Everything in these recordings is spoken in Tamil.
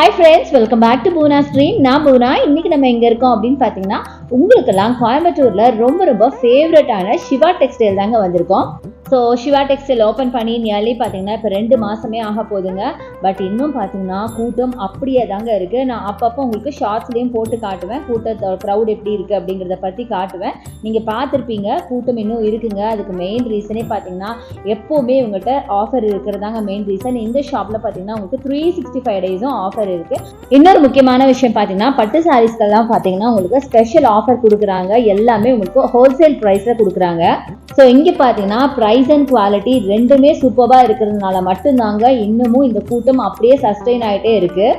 Hi friends welcome back to Poona stream நான் பூனா இன்னைக்கு நம்ம எங்கே இருக்கோம் அப்படின்னு பார்த்தீங்கன்னா உங்களுக்கெல்லாம் கோயம்புத்தூரில் ரொம்ப ரொம்ப ஃபேவரட்டான சிவா டெக்ஸ்டைல் தாங்க வந்திருக்கோம். ஸோ சிவா டெக்ஸ்டைல் ஓப்பன் பண்ணி நியர்லி பார்த்தீங்கன்னா இப்போ ரெண்டு மாதமே ஆக போகுதுங்க. பட் இன்னும் பார்த்தீங்கன்னா கூட்டம் அப்படியே தாங்க இருக்குது நான் அப்பப்போ உங்களுக்கு ஷார்ட்ஸ்லேயும் போட்டு காட்டுவேன். கூட்ட க்ரௌட் எப்படி இருக்குது அப்படிங்கிறத பற்றி காட்டுவேன். நீங்கள் பார்த்துருப்பீங்க கூட்டம் இன்னும் இருக்குங்க. அதுக்கு மெயின் ரீசனே பார்த்தீங்கன்னா எப்போவுமே உங்கள்கிட்ட ஆஃபர் இருக்கிறதாங்க மெயின் ரீசன் இந்த ஷாப்பில் பார்த்தீங்கன்னா உங்களுக்கு த்ரீ சிக்ஸ்டி ஃபைவ் டேஸும் ஆஃபர் இருக்குது இன்னொரு முக்கியமான விஷயம் பார்த்தீங்கன்னா பட்டு சாரீஸ்க்கெல்லாம் பார்த்தீங்கன்னா உங்களுக்கு ஸ்பெஷல் ஆஃபர் கொடுக்குறாங்க. எல்லாமே உங்களுக்கு ஹோல்சேல் ப்ரைஸில் கொடுக்குறாங்க. ஸோ இங்கே பார்த்தீங்கன்னா ப்ரைஸ் அண்ட் குவாலிட்டி ரெண்டுமே சூப்பராக இருக்கிறதுனால மட்டும்தாங்க இன்னமும் இந்த கூட்டம் அப்படியே சஸ்டெயின் ஆகிட்டே இருக்குது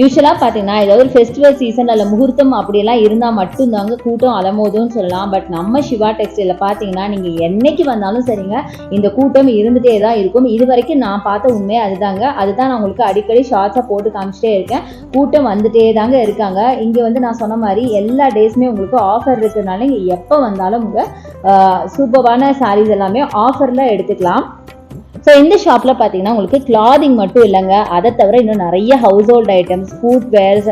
யூஸ்வலாக பார்த்தீங்கன்னா ஏதாவது ஒரு ஃபெஸ்டிவல் சீசன் அல்ல முகூர்த்தம் அப்படியெல்லாம் இருந்தால் மட்டும்தாங்க கூட்டம் அலமோதுன்னு சொல்லலாம். பட் நம்ம சிவா டெக்ஸ்டைலில் பார்த்தீங்கன்னா நீங்கள் என்னைக்கு வந்தாலும் சரிங்க இந்த கூட்டம் இருந்துகிட்டே தான் இருக்கும். இது வரைக்கும் நான் பார்த்த உண்மை அதுதாங்க. அதுதான் நான் உங்களுக்கு அடிக்கடி ஷார்ட்ஸாக போட்டு காமிச்சிட்டே இருக்கேன். கூட்டம் வந்துட்டே தாங்க இருக்காங்க. இங்கே வந்து நான் சொன்ன மாதிரி எல்லா டேஸுமே உங்களுக்கு ஆஃபர் இருக்கிறதுனால நீங்கள் எப்போ வந்தாலும் உங்கள் சூப்பரான சாரீஸ் எல்லாமே ஆஃபரில் எடுத்துக்கலாம். ஸோ இந்த ஷாப்பில் பார்த்தீங்கன்னா உங்களுக்கு கிளாதிங் மட்டும் இல்லைங்க. அதை தவிர இன்னும் நிறைய household items footwears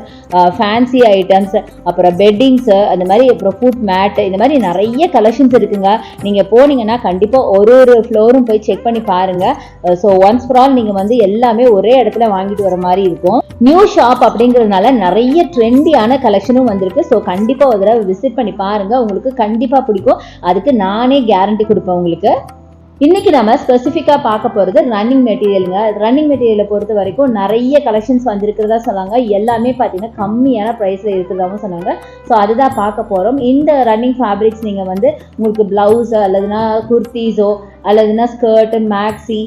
fancy items அப்புறம் பெட்டிங்ஸு அந்த மாதிரி அப்புறம் ஃபுட் மேட் இந்த மாதிரி நிறைய கலெக்ஷன்ஸ் இருக்குங்க. நீங்கள் போனீங்கன்னா கண்டிப்பாக ஒரு ஒரு ஃப்ளோரும் போய் செக் பண்ணி பாருங்கள் ஸோ ஒன்ஸ் ஃபார் ஆல் நீங்கள் வந்து எல்லாமே ஒரே இடத்துல வாங்கிட்டு வர மாதிரி இருக்கும். நியூ ஷாப் அப்படிங்கிறதுனால நிறைய ட்ரெண்டியான கலெக்ஷனும் வந்திருக்கு. ஸோ கண்டிப்பாக ஒரு தடவை விசிட் பண்ணி பாருங்கள் உங்களுக்கு கண்டிப்பாக பிடிக்கும். அதுக்கு நானே கேரண்டி கொடுப்பேன் உங்களுக்கு. இன்றைக்கி நம்ம ஸ்பெசிஃபிக்காக பார்க்க போகிறது ரன்னிங் மெட்டீரியலுங்க ரன்னிங் மெட்டீரியலை பொறுத்த வரைக்கும் நிறைய கலெக்ஷன்ஸ் வந்திருக்கிறதா சொன்னாங்க. எல்லாமே பார்த்தீங்கன்னா கம்மியான ப்ரைஸில் இருக்கிறதாவும் சொன்னாங்க. ஸோ அதுதான் பார்க்க போகிறோம் இந்த ரன்னிங் ஃபேப்ரிக்ஸ் நீங்கள் வந்து உங்களுக்கு ப்ளவுஸு அல்லதுனா குர்த்தீஸோ அல்லதுனா ஸ்கர்ட்டு மேக்ஸி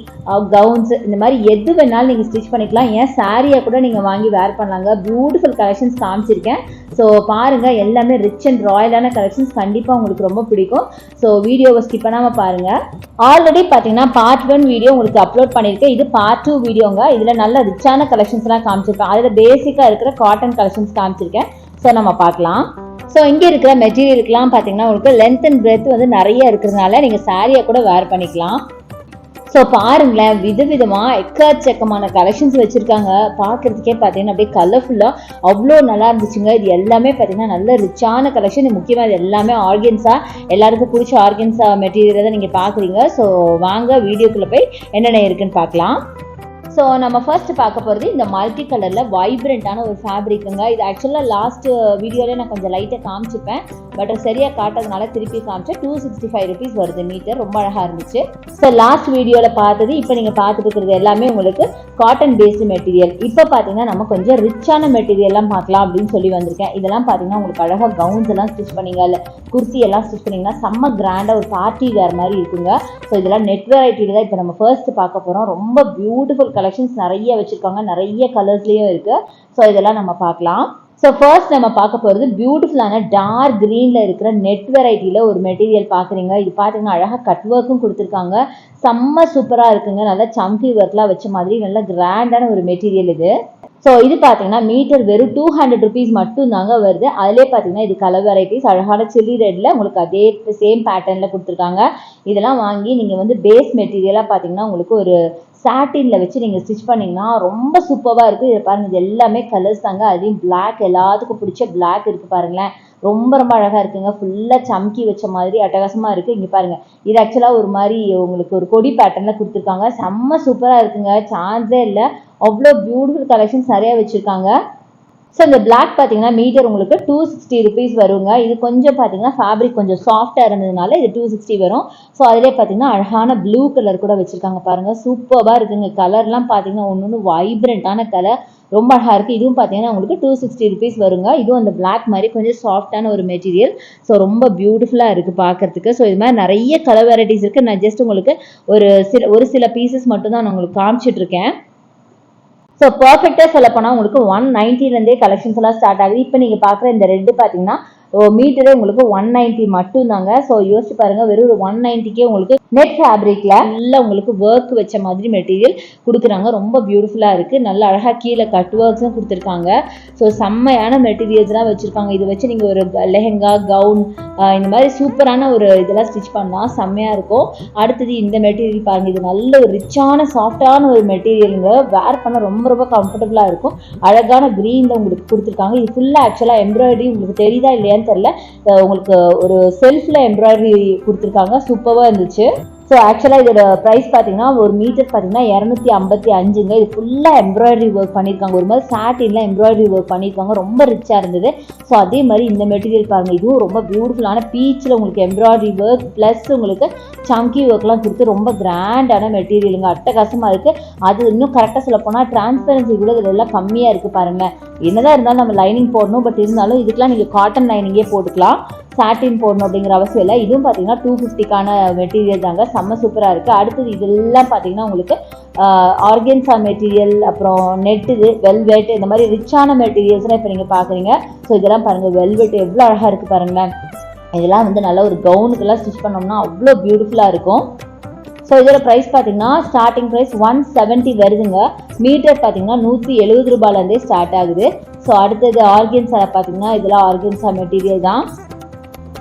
கவுன்ஸ் இந்த மாதிரி எது வேணாலும் நீங்கள் ஸ்டிச் பண்ணிக்கலாம். ஏன் சாரியை கூட நீங்கள் வாங்கி வேர் பண்ணலாங்க. பியூட்டிஃபுல் கலெக்ஷன்ஸ் காமிச்சிருக்கேன். ஸோ பாருங்கள் எல்லாமே ரிச் அண்ட் ராயலான கலெக்ஷன்ஸ் கண்டிப்பாக உங்களுக்கு ரொம்ப பிடிக்கும். ஸோ வீடியோவை ஸ்கிப் பண்ணாமல் பாருங்கள் ஆல்ரெடி பார்த்தீங்கன்னா பார்ட் ஒன் வீடியோ உங்களுக்கு அப்லோட் பண்ணியிருக்கேன். இது பார்ட் டூ வீடியோங்க இதில் நல்ல ரிச்சான கலெக்ஷன்ஸ்லாம் காமிச்சிருக்கேன். அதில் பேசிக்காக இருக்கிற காட்டன் கலெக்ஷன்ஸ் காமிச்சிருக்கேன். ஸோ நம்ம பார்க்கலாம். ஸோ இங்கே இருக்கிற மெட்டீரியலுக்குலாம் பார்த்தீங்கன்னா உங்களுக்கு லென்த் அண்ட் பிரெத் வந்து நிறைய இருக்கிறதுனால நீங்கள் சாரியை கூட வேர் பண்ணிக்கலாம். ஸோ பாருங்களேன் விதவிதமாக எக்கச்சக்கமான கலெக்ஷன்ஸ் வச்சுருக்காங்க. பார்க்குறதுக்கே பார்த்தீங்கன்னா அப்படியே கலர்ஃபுல்லாக அவ்வளோ நல்லா இருந்துச்சுங்க. இது எல்லாமே பார்த்தீங்கன்னா நல்ல ரிச்சான கலெக்ஷன் முக்கியமாக இது எல்லாமே ஆர்கன்ஸாக எல்லாருக்கும் பிடிச்ச ஆர்கன்ஸாக மெட்டீரியலை தான் நீங்கள் பார்க்குறீங்க ஸோ வாங்க வீடியோக்குள்ளே போய் என்னென்ன இருக்குன்னு பார்க்கலாம். ஸோ நம்ம ஃபர்ஸ்ட் பார்க்க போகிறது இந்த மல்டி கலரில் வைப்ரண்ட்டான ஒரு ஃபேப்ரிக்குங்க இது ஆக்சுவலாக லாஸ்ட் வீடியோவில் நான் கொஞ்சம் லைட்டாக காமிச்சிப்பேன். பட் சரியாக காட்டுறதுனால திருப்பி காமிச்சேன். டூ சிக்ஸ்டி ஃபைவ் ருபீஸ் வருது மீட்டர் ரொம்ப அழகாக இருந்துச்சு. ஸோ லாஸ்ட் வீடியோவில் பார்த்தது இப்போ நீங்கள் பார்த்துட்டு இருக்கிறது எல்லாமே உங்களுக்கு காட்டன் பேஸ்டு மெட்டீரியல் இப்போ பார்த்தீங்கன்னா நம்ம கொஞ்சம் ரிச்சான மெட்டீரியல்லாம் பார்க்கலாம் அப்படின்னு சொல்லி வந்திருக்கேன். இதெல்லாம் பார்த்தீங்கன்னா உங்களுக்கு அழகாக கவுன்ஸ் எல்லாம் ஸ்டிச் பண்ணீங்க. இல்லை குர்த்தி எல்லாம் ஸ்டிச் பண்ணிங்கன்னா செம்ம கிராண்டாக ஒரு பார்ட்டி வேறு மாதிரி இருக்குங்க. ஸோ இதெல்லாம் நெட் வெரைட்டியில் தான் இப்போ நம்ம ஃபர்ஸ்ட் பார்க்க போகிறோம் ரொம்ப பியூட்டிஃபுல் கலர் கலெக்ஷன்ஸ் நிறைய வச்சுருக்காங்க. நிறைய கலர்ஸ்லேயும் இருக்குது ஸோ இதெல்லாம் நம்ம பார்க்கலாம். ஸோ ஃபர்ஸ்ட் நம்ம பார்க்க போகிறது பியூட்டிஃபுல்லான டார்க் க்ரீனில் இருக்கிற நெட் வெரைட்டியில் ஒரு மெட்டீரியல் பார்க்குறீங்க. இது பார்த்தீங்கன்னா அழகாக கட் ஒர்க்கும் கொடுத்துருக்காங்க. செம்ம சூப்பராக இருக்குங்க. நல்லா சம்கி ஒர்க்லாம் வச்ச மாதிரி நல்ல கிராண்டான ஒரு மெட்டீரியல் இது. ஸோ இது பார்த்தீங்கன்னா மீட்டர் வெறும் டூ ஹண்ட்ரட் ருபீஸ் மட்டும் தாங்க வருது. அதிலே பார்த்தீங்கன்னா இது கலர் வெரைட்டிஸ் அழகான சில்லி ரெட்டில் உங்களுக்கு அதே சேம் பேட்டர்னில் கொடுத்துருக்காங்க. இதெல்லாம் வாங்கி நீங்கள் வந்து பேஸ் மெட்டீரியலாக பார்த்தீங்கன்னா உங்களுக்கு ஒரு சாட்டினில் வச்சு நீங்கள் ஸ்டிச் பண்ணிங்கன்னா ரொம்ப சூப்பராக இருக்குது இதை பாருங்கள் இது எல்லாமே கலர்ஸ் தாங்க. அதையும் பிளாக் எல்லாத்துக்கும் பிடிச்ச பிளாக் இருக்குது பாருங்களேன். ரொம்ப ரொம்ப அழகாக இருக்குங்க. ஃபுல்லாக சம்கி வச்ச மாதிரி அட்டகாசமாக இருக்குது இங்கே பாருங்கள் இது ஆக்சுவலாக ஒரு மாதிரி உங்களுக்கு ஒரு கொடி பேட்டர்னில் கொடுத்துருக்காங்க. செம்ம சூப்பராக இருக்குங்க. சான்ஸே இல்லை. அவ்வளோ பியூட்டிஃபுல் கலெக்ஷன்ஸ் நிறையா வச்சுருக்காங்க. ஸோ இந்த பிளாக் பார்த்தீங்கன்னா மீட்டர் உங்களுக்கு டூ சிக்ஸ்டி ருபீஸ் வருங்க. இது கொஞ்சம் பார்த்தீங்கன்னா ஃபேப்ரிக் கொஞ்சம் சாஃப்டாக இருந்ததுனால இது டூ சிக்ஸ்டி வரும். ஸோ அதிலே பார்த்தீங்கன்னா அழகான ப்ளூ கலர் கூட வச்சுருக்காங்க பாருங்கள் சூப்பராக இருக்குங்க. கலர்லாம் பார்த்தீங்கன்னா ஒன்று ஒன்று வைப்ரண்ட்டான கலர் ரொம்ப அழகாக இருக்குது இதுவும் பார்த்தீங்கன்னா உங்களுக்கு டூ சிக்ஸ்டி ருபீஸ் வருங்க. இதுவும் அந்த பிளாக் மாதிரி கொஞ்சம் சாஃப்டான ஒரு மெட்டீரியல் ஸோ ரொம்ப பியூட்டிஃபுல்லாக இருக்குது பார்க்கறதுக்கு ஸோ இது மாதிரி நிறைய கலர் வெரைட்டிஸ் இருக்குது நான் ஜஸ்ட் உங்களுக்கு ஒரு சில ஒரு சில பீசஸ் மட்டும் தான் நான் உங்களுக்கு காமிச்சிட்ருக்கேன் ஸோ பர்ஃபெக்டாக சொல்ல போனால் உங்களுக்கு ஒன் நைன்ட்டிலேருந்தே கலெக்ஷன்ஸ் எல்லாம் ஸ்டார்ட் ஆகுது. இப்போ நீங்கள் பார்க்குற இந்த ரெட்டு பார்த்தீங்கன்னா மீட்டரே உங்களுக்கு ஒன் நைன்ட்டி மட்டும் தாங்க ஸோ யோசிச்சு பாருங்க வெறும் ஒன் நைன்ட்டிக்கே உங்களுக்கு நெட் ஃபேப்ரிக்ல நல்லா உங்களுக்கு ஒர்க் வச்ச மாதிரி மெட்டீரியல் கொடுக்குறாங்க. ரொம்ப பியூட்டிஃபுல்லாக இருக்குது நல்ல அழகாக கீழே கட் ஒர்க்ஸும் கொடுத்துருக்காங்க. ஸோ செம்மையான மெட்டீரியல்ஸ்லாம் வச்சுருக்காங்க. இதை வச்சு நீங்கள் ஒரு லெஹெங்கா கவுன் இந்த மாதிரி சூப்பரான ஒரு இதெல்லாம் ஸ்டிச் பண்ணலாம் செம்மையாக இருக்கும். அடுத்தது இந்த மெட்டீரியல் பாருங்கள் இது நல்ல ஒரு ரிச்சான சாஃப்டான ஒரு மெட்டீரியலுங்க வேர் பண்ண ரொம்ப ரொம்ப கம்ஃபர்டபுளாக இருக்கும். அழகான க்ரீனில் உங்களுக்கு கொடுத்துருக்காங்க. இது ஃபுல்லாக ஆக்சுவலாக எம்ப்ராய்டரி உங்களுக்கு தெரியுதா இல்லையான்னு தெரில உங்களுக்கு ஒரு செல்ஃபில் எம்ப்ராய்டரி கொடுத்துருக்காங்க. சூப்பராக இருந்துச்சு. ஸோ ஆக்சுவலாக இதோட ப்ரைஸ் பார்த்தீங்கன்னா ஒரு மீட்டர் பார்த்தீங்கன்னா இரநூத்தி ஐம்பத்தி அஞ்சுங்க. இது ஃபுல்லாக எம்ப்ராய்டரி ஒர்க் பண்ணியிருக்காங்க ஒரு மாதிரி சாட்டின்லாம் எம்ப்ராய்டரி ஒர்க் பண்ணியிருக்காங்க ரொம்ப ரிச்சாக இருந்தது. ஸோ அதே மாதிரி இந்த மெட்டீரியல் பாருங்கள் இதுவும் ரொம்ப பியூட்டிஃபுல்லான பீச்சில் உங்களுக்கு எம்ப்ராய்டரி ஒர்க் ப்ளஸ் உங்களுக்கு சம்கி ஒர்க்லாம் கொடுத்து ரொம்ப கிராண்டான மெட்டீரியலுங்க அட்டகாசமாக இருக்குது அது இன்னும் கரெக்டாக சொல்ல போனால் டிரான்ஸ்பரன்சி கூட இதில் எல்லாம் கம்மியாக இருக்குது பாருங்கள் என்னதான் இருந்தாலும் நம்ம லைனிங் போடணும் பட் இருந்தாலும் இதுக்கெலாம் நீங்கள் காட்டன் லைனிங்கே போட்டுக்கலாம். சாட்டின் போடணும் அப்படிங்கிற அவசியம் இல்லை. இதுவும் பார்த்தீங்கன்னா டூ ஃபிஃப்டிக்கான மெட்டீரியல் தாங்க. செம்ம சூப்பராக இருக்குது அடுத்தது இதெல்லாம் பார்த்தீங்கன்னா உங்களுக்கு ஆர்கன்ஸா மெட்டீரியல் அப்புறம் நெட் இது வெல்வெட் இந்த மாதிரி ரிச்சான மெட்டீரியல்ஸ்லாம் இப்போ நீங்கள் பார்க்குறீங்க. ஸோ இதெல்லாம் பாருங்கள் வெல்வெட் எவ்வளோ அழகாக இருக்குது பாருங்களேன். இதெல்லாம் வந்து நல்ல ஒரு கவுனுக்கெல்லாம் ஸ்டிச் பண்ணோம்னா அவ்வளோ பியூட்டிஃபுல்லாக இருக்கும். ஸோ இதோட ப்ரைஸ் பார்த்தீங்கன்னா ஸ்டார்டிங் ப்ரைஸ் ஒன் செவன்ட்டி வருதுங்க. மீட்டர் பார்த்தீங்கன்னா நூற்றி எழுபது ரூபாயிலேருந்தே ஸ்டார்ட் ஆகுது. ஸோ அடுத்தது ஆர்கன்ஸாக பார்த்தீங்கன்னா இதெல்லாம் ஆர்கன்ஸா மெட்டீரியல் தான்.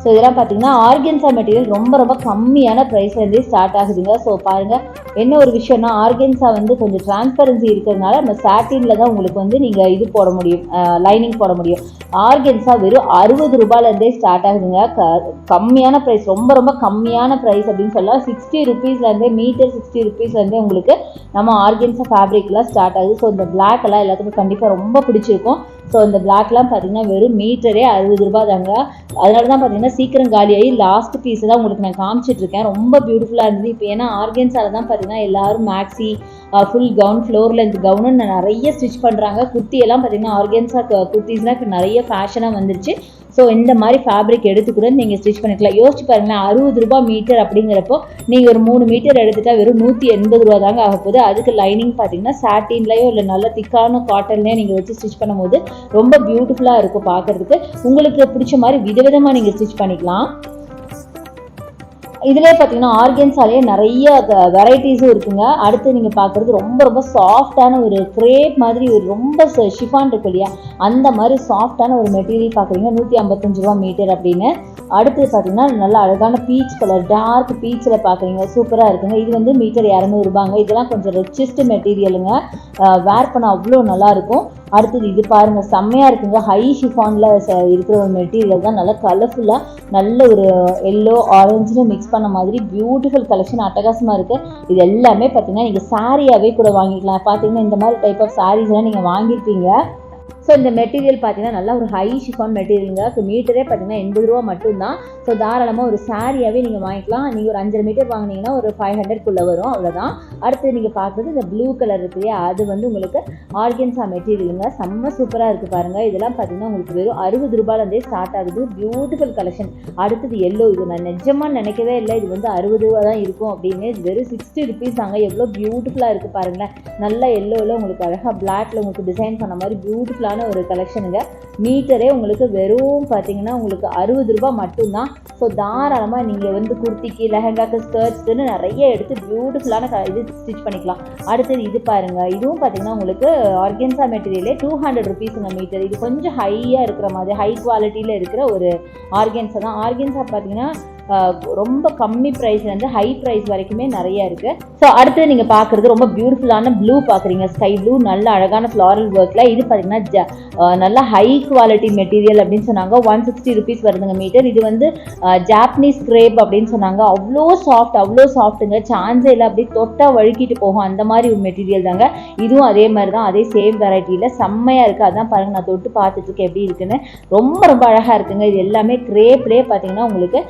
ஸோ இதெல்லாம் பார்த்தீங்கன்னா ஆர்கென்சா மெட்டீரியல் ரொம்ப ரொம்ப கம்மியான ப்ரைஸ்லேருந்தே ஸ்டார்ட் ஆகுதுங்க. ஸோ பாருங்கள் என்ன ஒரு விஷயம்னா ஆர்கென்சா வந்து கொஞ்சம் டிரான்ஸ்பரன்சி இருக்கிறதுனால நம்ம சாட்டினில் தான் உங்களுக்கு வந்து நீங்கள் இது போட முடியும் லைனிங் போட முடியும். ஆர்கென்சா வெறும் அறுபது ரூபாயிலேருந்தே ஸ்டார்ட் ஆகுதுங்க. க கம்மியான ப்ரைஸ் ரொம்ப ரொம்ப கம்மியான ப்ரைஸ் அப்படின்னு சொல்லலாம். சிக்ஸ்டி ருபீஸ்லேருந்தே மீட்டர் சிக்ஸ்டி ருபீஸ்லேருந்தே உங்களுக்கு நம்ம ஆர்கென்சா ஃபேப்ரிக்லாம் ஸ்டார்ட் ஆகுது. ஸோ இந்த பிளாக் எல்லாம் எல்லாத்துக்கும் கண்டிப்பாக ரொம்ப பிடிச்சிருக்கும். ஸோ இந்த பிளாக்லாம் பார்த்தீங்கன்னா வெறும் மீட்டரே அறுபது ரூபா தாங்க அதனால தான் பார்த்தீங்கன்னா சீக்கிரம் காலியாகி லாஸ்ட் பீஸ் தான் உங்களுக்கு நான் காமிச்சிட்டு இருக்கேன் ரொம்ப பியூட்டிஃபுல்லாக இருந்தது. இப்போ ஏன்னா ஆர்கன்ஸால தான் பார்த்தீங்கன்னா எல்லாரும் maxi full gown floor length gown நிறைய ஸ்டிச் பண்ணுறாங்க குர்த்தி எல்லாம் பார்த்தீங்கன்னா ஆர்கன்ஸா குர்த்திஸ்லாம் இப்போ நிறைய ஃபேஷனாக வந்துருச்சு. ஸோ இந்த மாதிரி ஃபேப்ரிக் எடுத்து கூட நீங்கள் ஸ்டிச் பண்ணிக்கலாம். யோசிச்சு பாருங்களேன் அறுபது ரூபா மீட்டர் அப்படிங்கிறப்போ நீங்கள் ஒரு மூணு மீட்டர் எடுத்துட்டா வெறும் நூற்றி எண்பது ரூபா தாங்க ஆக போகுது. அதுக்கு லைனிங் பார்த்தீங்கன்னா சாட்டின்லையோ இல்லை நல்ல திக்கான காட்டன்லேயோ நீங்கள் வச்சு ஸ்டிச் பண்ணும்போது ரொம்ப பியூட்டிஃபுல்லாக இருக்கும் பார்க்கறதுக்கு. உங்களுக்கு பிடிச்ச மாதிரி விதவிதமாக நீங்கள் ஸ்டிச் பண்ணிக்கலாம். இதுலேயே பார்த்தீங்கன்னா ஆர்கன்ஸாலேயே நிறைய வெரைட்டிஸும் இருக்குங்க. அடுத்து நீங்கள் பார்க்குறது ரொம்ப ரொம்ப சாஃப்டான ஒரு கிரேப் மாதிரி ஒரு ரொம்ப ஷிஃபான் இருக்கும் இல்லையா? அந்த மாதிரி சாஃப்டான ஒரு மெட்டீரியல் பார்க்குறீங்க நூற்றி ஐம்பத்தஞ்சு ரூபா மீட்டர் அப்படின்னு. அடுத்தது பார்த்தீங்கன்னா நல்ல அழகான பீச் கலர் டார்க் பீச்சில் பார்க்குறீங்க சூப்பராக இருக்குங்க. இது வந்து மீட்டர் இரநூறுபாங்க இதெல்லாம் கொஞ்சம் ரிச்சஸ்ட் மெட்டீரியலுங்க வேர் பண்ண அவ்வளோ நல்லாயிருக்கும் அடுத்தது இது பாருங்கள் செம்மையாக இருக்குங்க. ஹை ஷிஃபானில் இருக்கிற ஒரு மெட்டீரியல் தான். நல்லா கலர்ஃபுல்லாக நல்ல ஒரு எல்லோ ஆரஞ்சுன்னு மிக்ஸ் பண்ண மாதிரி பியூட்டிஃபுல் கலெக்ஷன் அட்டகாசமாக இருக்குது இது எல்லாமே பார்த்தீங்கன்னா நீங்கள் சாரியாகவே கூட வாங்கிக்கலாம். பார்த்தீங்கன்னா இந்த மாதிரி டைப் ஆஃப் சாரீஸ்லாம் நீங்கள் வாங்கியிருப்பீங்க ஸோ இந்த மெட்டீரியல் பார்த்தீங்கன்னா நல்லா ஒரு ஹை ஷிஃபான் மெட்டீரியலுங்க ஸோ மீட்டரே பார்த்தீங்கன்னா எண்பது ரூபா மட்டும்தான். ஸோ தாராளமாக ஒரு சாரியாகவே நீங்கள் வாங்கிக்கலாம். நீங்கள் ஒரு அஞ்சரை மீட்டர் வாங்கினீங்கன்னா ஒரு ஃபைவ் ஹண்ட்ரட்குள்ளே வரும். அவ்வளோதான் அடுத்து நீங்கள் பார்க்குறது இந்த ப்ளூ கலர் இருக்கு இல்லையா அது வந்து உங்களுக்கு ஆர்கன்ஸா மெட்டீரியலுங்க செம்ம சூப்பராக இருக்குது பாருங்கள் இதெல்லாம் பார்த்தீங்கன்னா உங்களுக்கு வெறும் அறுபது ரூபாயிலேருந்தே ஸ்டார்ட் ஆகுது. பியூட்டிஃபுல் கலெக்ஷன் அடுத்தது எல்லோ இது நான் நிஜமாக நினைக்கவே இல்லை. இது வந்து அறுபது ரூபா தான் இருக்கும் அப்படின்னு. வெறும் சிக்ஸ்டி ருபீஸ் அங்கே எவ்வளோ பியூட்டிஃபுல்லாக இருக்குது பாருங்களேன். நல்ல எல்லோவில் உங்களுக்கு அழகாக பிளாக்ல உங்களுக்கு டிசைன் பண்ண மாதிரி பியூட்டிஃபுல்லான ஒரு கலெக்ஷனுங்க மீட்டரே உங்களுக்கு வெறும் பார்த்தீங்கன்னா உங்களுக்கு அறுபது ரூபாய் மட்டும்தான். ஸோ தாராளமாக நீங்கள் வந்து குர்த்திக்கு லெஹங்காக்கு ஸ்கர்ட்ஸ்க்குன்னு நிறைய எடுத்து பியூட்டிஃபுல்லான க இது ஸ்டிச் பண்ணிக்கலாம். அடுத்தது இது பாருங்க. இதுவும் பார்த்தீங்கன்னா உங்களுக்கு ஆர்கென்சா மெட்டீரியலே டூ ஹண்ட்ரட் ருபீஸுங்க மீட்டர் இது கொஞ்சம் ஹையாக இருக்கிற மாதிரி ஹை குவாலிட்டியில் இருக்கிற ஒரு ஆர்கன்ஸா தான். ஆர்கன்ஸா பார்த்தீங்கன்னா ரொம்ப கம்மி ப்ரைஸ்லேருந்து ஹை ப்ரைஸ் வரைக்குமே நிறைய இருக்குது ஸோ அடுத்து நீங்கள் பார்க்குறது ரொம்ப பியூட்டிஃபுல்லான ப்ளூ பார்க்குறீங்க. ஸ்கை ப்ளூ நல்ல அழகான ஃப்ளாரல் ஒர்க்கில் இது பார்த்தீங்கன்னா ஜ நல்ல ஹை குவாலிட்டி மெட்டீரியல் அப்படின்னு சொன்னாங்க. ஒன் சிக்ஸ்டி ருபீஸ் வருதுங்க மீட்டர் இது வந்து ஜாப்பனீஸ் கிரேப் அப்படின்னு சொன்னாங்க. அவ்வளோ சாஃப்ட் அவ்வளோ சாஃப்ட்டுங்க சான்ஸே இல்லை. அப்படியே தொட்டா வழுக்கிட்டு போகும். அந்த மாதிரி ஒரு மெட்டீரியல் தாங்க. இதுவும் அதே மாதிரி தான். அதே சேம் வெரைட்டியில் செம்மையாக இருக்குது அதான் பாருங்கள் நான் தொட்டு பார்த்துட்டு இருக்கேன் எப்படி இருக்குன்னு. ரொம்ப ரொம்ப அழகாக இருக்குங்க. இது எல்லாமே கிரேப்லேயே பார்த்தீங்கன்னா உங்களுக்கு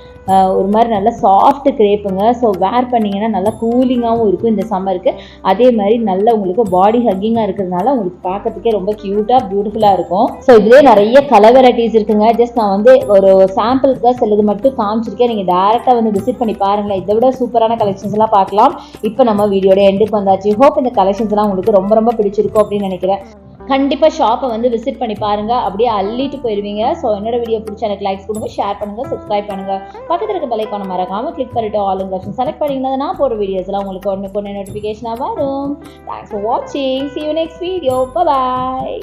ஒரு மாதிரி நல்ல சாஃப்ட் கிரேப்புங்க ஸோ வேர் பண்ணிங்கன்னா நல்லா கூலிங்காகவும் இருக்கும் இந்த சம்மருக்கு அதே மாதிரி நல்ல உங்களுக்கு பாடி ஹக்கிங்காக இருக்கிறதுனால உங்களுக்கு பார்க்கறதுக்கே ரொம்ப க்யூட்டாக பியூட்டிஃபுல்லாக இருக்கும். ஸோ இதுலேயே நிறைய கலர் வெரைட்டிஸ் இருக்குங்க. ஜஸ்ட் நான் வந்து ஒரு சாம்பிளுக்கு சிலது மட்டும் காமிச்சிருக்கேன். நீங்கள் டேரெக்டாக வந்து விசிட் பண்ணி பாருங்களேன். இதை விட சூப்பரான கலெக்ஷன்ஸ் எல்லாம் பார்க்கலாம். இப்போ நம்ம வீடியோட எண்டுக்கு வந்தாச்சு. ஹோப் இந்த கலெக்ஷன்ஸ்லாம் உங்களுக்கு ரொம்ப ரொம்ப பிடிச்சிருக்கும் அப்படின்னு நினைக்கிறேன். கண்டிப்பாக ஷாப்பை வந்து விசிட் பண்ணி பாருங்கள் அப்படியே அள்ளிட்டு போயிடுவீங்க ஸோ என்னோட வீடியோ பிடிச்ச எனக்கு லைக்ஸ் கொடுங்க ஷேர் பண்ணுங்கள் சப்ஸ்கிரைப் பண்ணுங்கள் பக்கத்தில் இருக்க பெல்லைக்கான மறக்காமல் கிளிக் பண்ணிவிட்டு ஆல் இங்கிலீஷன் செலக்ட் பண்ணிங்கன்னா நான் போகிற வீடியோஸ்லாம் உங்களுக்கு ஒன்று கொண்டு நோட்டிஃபிகேஷனாக வரும். தேங்க்ஸ் ஃபார் வாட்சிங் see you next video bye